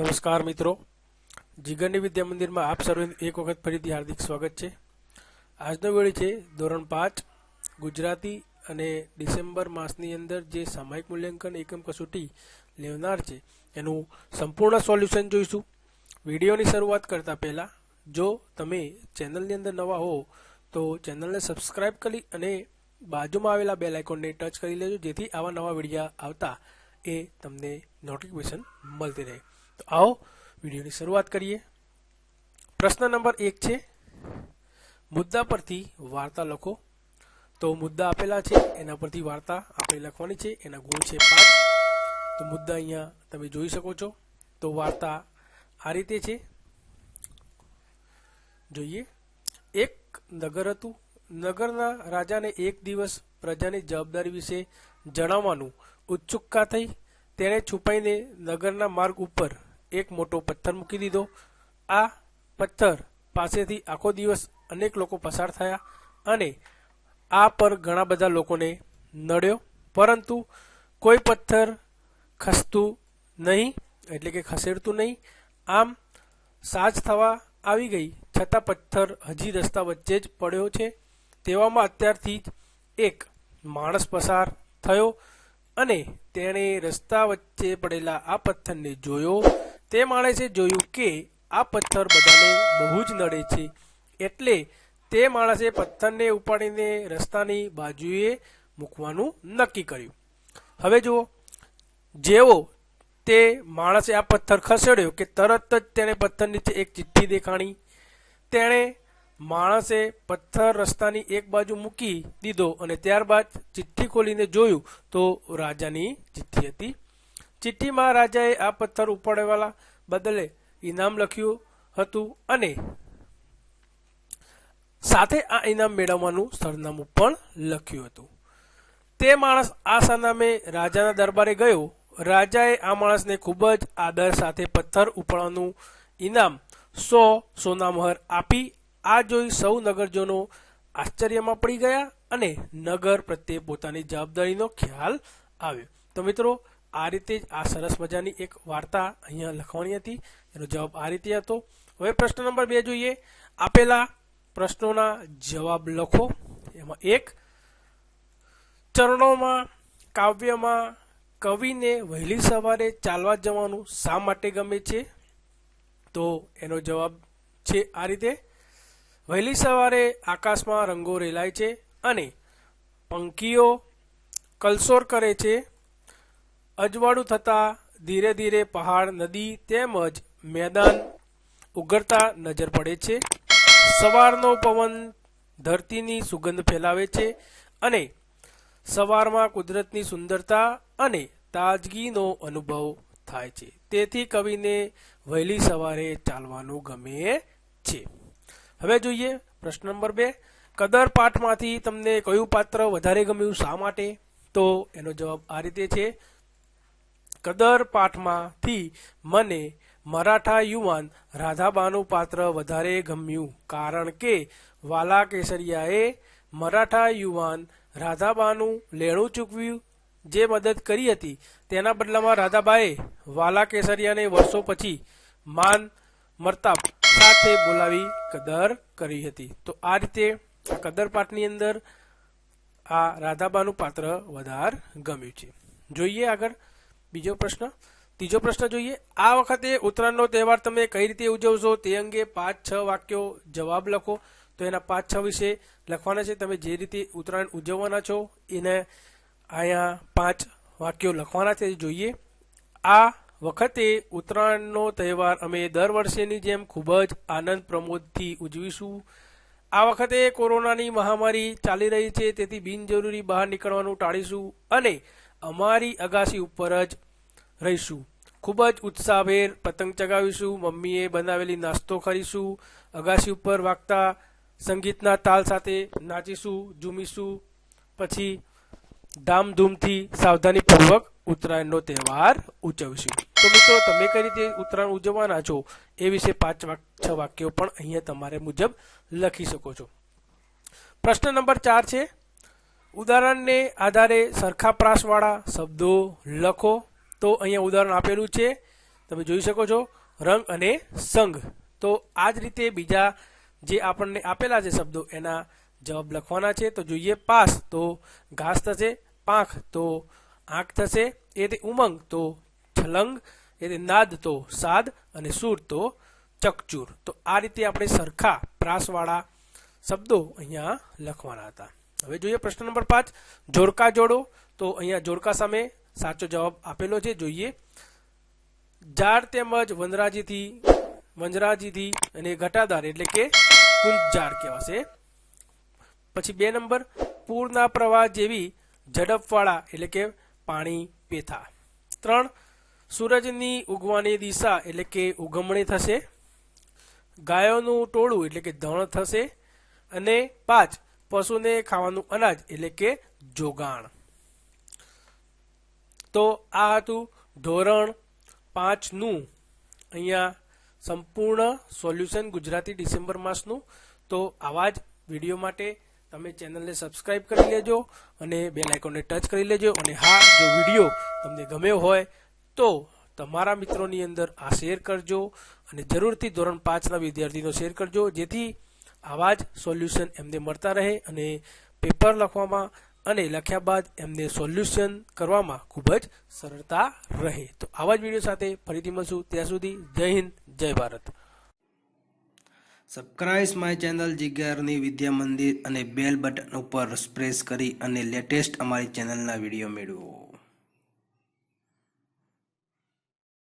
નમસ્કાર મિત્રો. જીગરની વિદ્યા મંદિરમાં આપ સર્વે એક વખત ફરીથી હાર્દિક સ્વાગત છે. આજનો વેળી છે ધોરણ પાંચ, ગુજરાતી અને ડિસેમ્બર માસની અંદર જે સામાયિક મૂલ્યાંકન એકમ કસોટી લેવનાર છે, એનું સંપૂર્ણ સોલ્યુશન જોઈશું. વિડીયોની શરૂઆત કરતા પહેલા, જો તમે ચેનલની અંદર નવા હો, તો ચેનલને સબસ્ક્રાઇબ કરી અને બાજુમાં આવેલા બેલ આઇકોનને ટચ કરી લેજો, જેથી આવા નવા વિડીયા આવતા એ તમને નોટિફિકેશન મળતી રહે. તો આવો, વિડીયોની શરૂઆત કરીએ. પ્રશ્ન નંબર એક છે, મુદ્દા પરથી વાર્તા લખો. તો મુદ્દા આપેલા છે, એના પરથી વાર્તા આપણે લખવાની છે, એના ગુણ છે પાંચ. તો મુદ્દા અહીંયા તમે જોઈ શકો છો. તો વાર્તા આ રીતે છે. જોઈએ. એક નગર હતું. નગરના રાજાને એક દિવસ પ્રજાની જવાબદારી વિશે જણાવવાનું ઉત્સુકતા થઈ. તેણે છુપાઈને નગરના માર્ગ ઉપર એક મોટો પથ્થર મૂકી દીધો. આ પથ્થર પાસેથી આખો દિવસ અનેક લોકો પસાર થયા અને આ પર ઘણા બધા લોકોને નડ્યો. પરંતુ કોઈ પથ્થર ખસતું નહીં, એટલે કે ખસેડતું નહીં. આમ સાજ થવા આવી ગઈ. છતાં પથ્થર હજી રસ્તા વચ્ચે જ પડ્યો છે. તેવામાં અત્યારથી જ એક માણસ પસાર થયો અને તેણે રસ્તા વચ્ચે પડેલા આ પથ્થરને જોયો. તે માણસે જોયું કે આ પથ્થર બધાને બહુ જ નડે છે. એટલે તે માણસે પથ્થરને ઉપાડીને રસ્તાની બાજુએ મૂકવાનું નક્કી કર્યું. હવે જુઓ, જેવો તે માણસે આ પથ્થર ખસેડ્યો કે તરત જ તેણે પથ્થર નીચે એક ચિઠ્ઠી દેખાણી. તેણે માણસે પથ્થર રસ્તાની એક બાજુ મૂકી દીધો અને ત્યારબાદ ચિઠ્ઠી ખોલીને જોયું તો રાજાની ચિઠ્ઠી હતી. ચિઠ્ઠીમાં રાજાએ આ પથ્થર ઉપાડવાલા બદલે ઇનામ લખ્યું હતું અને સાથે આ ઇનામ મેળવવાનું સરનામું પણ લખ્યું હતું. તે માણસ આ સરનામે રાજાના દરબારે ગયો. રાજાએ આ માણસને ખૂબ જ આદર સાથે પથ્થર ઉપાડવાનું ઇનામ સો સોનામહર આપી. આ જોઈ સૌ નગરજનો આશ્ચર્યમાં પડી ગયા અને નગર પ્રત્યે પોતાની જવાબદારીનો ખ્યાલ આવ્યો. તો મિત્રો આ રીતે જ આ સરસ મજાની એક વાર્તા અહીંયા લખવાની હતી. એનો જવાબ આ રીતે હતો. હવે પ્રશ્ન નંબર બે જોઈએ. આપેલા પ્રશ્નોના જવાબ લખો. એમાં એક, ચરણોમાં, કાવ્યમાં, કવિને વહેલી સવારે ચાલવા જવાનું શા માટે ગમે છે? તો એનો જવાબ છે આ રીતે. વહેલી સવારે આકાશમાં રંગો રેલાય છે અને પંખીઓ કલસોર કરે છે. અજવાળું થતાં ધીરે ધીરે પહાડ, નદી તેમજ મેદાન ઉઘરતા નજર પડે છે. સવારનો પવન ધરતીની સુગંધ ફેલાવે છે અને સવારમાં કુદરતની સુંદરતા અને તાજગીનો અનુભવ થાય છે. તેથી કવિને વહેલી સવારે ચાલવાનું ગમે છે. હવે જોઈએ પ્રશ્ન નંબર બે. કદર પાઠમાંથી તમને કયું પાત્ર વધારે ગમ્યું? શા માટે? તો એનો જવાબ આ રીતે છે. કદર પાઠમાંથી મને મરાઠા યુવાન રાધાબાનું પાત્ર વધારે ગમ્યું, કારણ કે વાલા કેસરિયાએ મરાઠા યુવાન રાધાબાનું લેણું ચૂકવ્યું, જે મદદ કરી હતી. તેના બદલામાં રાધાબાએ વાલા કેસરિયાને વર્ષો પછી માન મરતાબ સાથે બોલાવી કદર કરી હતી. તો આ રીતે કદર પાઠની અંદર આ રાધાબાનું પાત્ર વધારે ગમ્યું છે. જોઈએ આગળ બીજો પ્રશ્ન. ત્રીજો પ્રશ્ન જોઈએ, આ વખતે ઉત્તરાયણનો તહેવાર તમે કઈ રીતે ઉજવશો તે અંગે પાંચ છ વાક્યો જવાબ લખો. તો એના પાંચ છ વિશે લખવાના છે. તમે જે રીતે ઉત્તરાયણ ઉજવવાના છો, એને અહીંયા પાંચ વાક્યો લખવાના છે. જોઈએ. આ વખતે ઉત્તરાયણનો તહેવાર અમે દર વર્ષેની જેમ ખૂબ જ આનંદ પ્રમોદથી ઉજવીશું. આ વખતે કોરોનાની મહામારી ચાલી રહી છે. તેથી બિનજરૂરી બહાર નીકળવાનું ટાળીશું. અને અમારી અગાસી ઉપર જ રહીશું. ખૂબ જ ઉત્સાહભેર પતંગ ચગાવીશું, મમ્મીએ બનાવેલી નાસ્તો કરીશું, અગાસી ઉપર વાગતા સંગીતના તાલ સાથે નાચીશું, ઝૂમીશું, પછી ધામધૂમથી સાવધાનીપૂર્વક ઉત્તરાયણનો તહેવાર ઉજવશું. તો મિત્રો, તમે કઈ રીતે ઉત્તરાયણ ઉજવવાના છો એ વિશે પાંચ છ વાક્યો પણ અહીંયા તમારે મુજબ લખી શકો છો. પ્રશ્ન નંબર ચાર છે ઉદાહરણને આધારે સરખા પ્રાસવાળા શબ્દો લખો. તો અહીંયા ઉદાહરણ આપેલું છે. તમે જોઈ શકો છો, રંગ અને સંઘ. તો આ જ રીતે બીજા જે આપણને આપેલા છે શબ્દો, એના જવાબ લખવાના છે. તો જોઈએ, પાસ, તો ઘાસ થશે. પાંખ, તો આંખ થશે. એ તે ઉમંગ, તો છલંગ. એ તે નાદ, તો સાદ. અને સૂર, તો ચકચૂર. તો આ રીતે આપણે સરખા પ્રાસવાળા શબ્દો અહીંયા લખવાના હતા. હવે જોઈએ પ્રશ્ન નંબર પાંચ. જોડકા જોડો. તો અહીંયા જોડકા સામે સાચો જવાબ આપેલો છે. જોઈએ. ઝાડ તેમજ વનરાજીથી વંજરાજીથી અને ઘટાદાર એટલે કે ઝાડ કહેવાશે. પછી બે નંબર. પૂરના પ્રવાહ જેવી ઝડપવાળા એટલે કે પાણી પેથા. ત્રણ. સૂરજની ઉગવાની દિશા એટલે કે ઉગમણી થશે. ગાયોનું ટોળું એટલે કે ધણ થશે. અને પાંચ. પશુને ખાવાનું અનાજ, એટલે કે જોગાણ. તો આ હતું ધોરણ પાંચનું. અહીંયા સંપૂર્ણ સોલ્યુશન ગુજરાતી ડિસેમ્બર માસનું. તો આવા જ વીડિયો માટે તમે ચેનલને સબસ્ક્રાઇબ કરી લેજો અને બે આઇકોનને ટચ કરી લેજો. અને હા, જો વીડિયો તમને ગમ્યો હોય, તો તમારા મિત્રોની અંદર આ શેર કરજો અને જરૂરથી ધોરણ પાંચના વિદ્યાર્થીનો શેર કરજો. જેથી આવા જ સોલ્યુશન એમને મળતા રહે અને પેપર લખવામાં અને લખ્યા બાદ એમને સોલ્યુશન કરવામાં ખૂબ જ સરળતા રહે. તો આવા જ વીડિયો સાથે ફરીથી મળશું. ત્યાં સુધી Jai Hind, Jai Bharat. Subscribe my channel જિજ્ઞારની Vidya મંદિર અને બેલ બટન ઉપર પ્રેસ કરી અને લેટેસ્ટ અમારી ચેનલના વીડિયો મેળવો.